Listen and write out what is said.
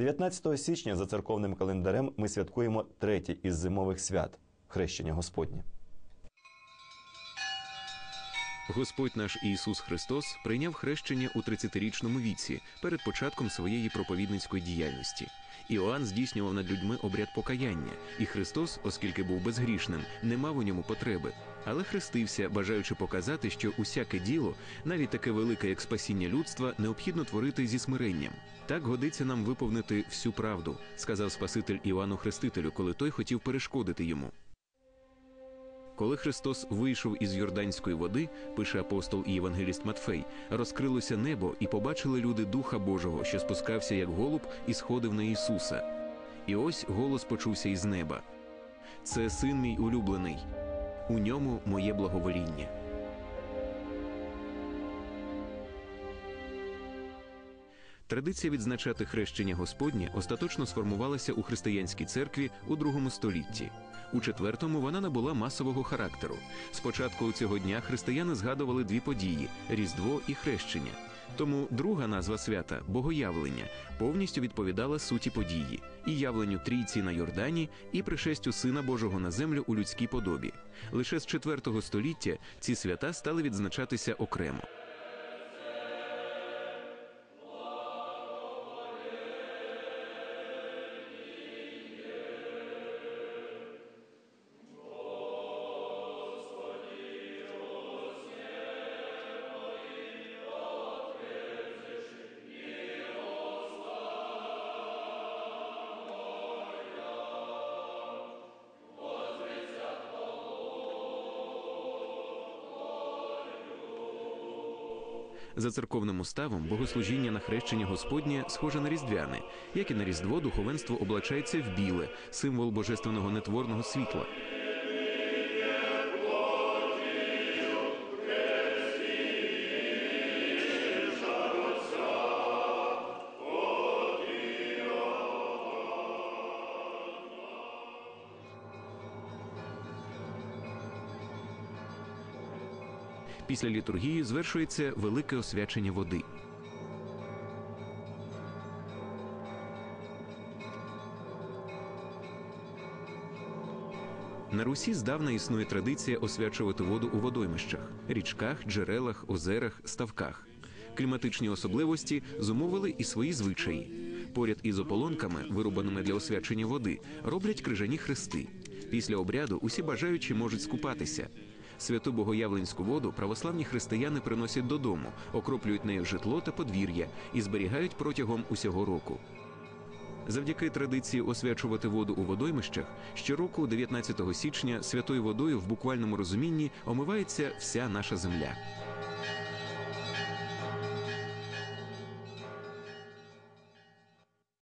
19 січня за церковним календарем ми святкуємо третє із зимових свят хрещення Господнє. Господь наш Ісус Христос прийняв хрещення у 30-річному віці перед початком своєї проповідницької діяльності. Іоанн здійснював над людьми обряд покаяння, і Христос, оскільки був безгрішним, не мав у ньому потреби, але хрестився, бажаючи показати, що усяке діло, навіть таке велике, як спасіння людства, необхідно творити зі смиренням. Так годиться нам виповнити всю правду, сказав Спаситель Іоанну Хрестителю, коли той хотів перешкодити йому. Коли Христос вийшов із Йорданської води, пише апостол і євангеліст Матфей, розкрилося небо і побачили люди Духа Божого, що спускався як голуб і сходив на Ісуса. І ось голос почувся із неба: Це син мій улюблений, у ньому моє благовоління. Традиція відзначати хрещення Господнє остаточно сформувалася у християнській церкві у другому столітті. У четвертому вона набула масового характеру. Спочатку цього дня християни згадували дві події Різдво і хрещення. Тому друга назва свята Богоявлення повністю відповідала суті події і явленню трійці на Йордані, і пришестю Сина Божого на землю у людській подобі. Лише з IV століття ці свята стали відзначатися окремо. За церковним уставом богослужіння на хрещення Господнє схоже на різдвяне, як і на різдво духовенство облачається в біле, символ божественного нетворного світла. Після літургії звершується велике освячення води. На Русі здавна існує традиція освячувати воду у водоймищах, річках, джерелах, озерах, ставках. Кліматичні особливості зумовили і свої звичаї. Поряд із ополонками, вирубаними для освячення води, роблять крижані хрести. Після обряду усі бажаючі можуть скупатися. Святу богоявленську воду православні християни приносять додому, окроплюють нею житло та подвір'я і зберігають протягом усього року. Завдяки традиції освячувати воду у водоймищах, щороку, 19 січня, святою водою в буквальному розумінні омивається вся наша земля.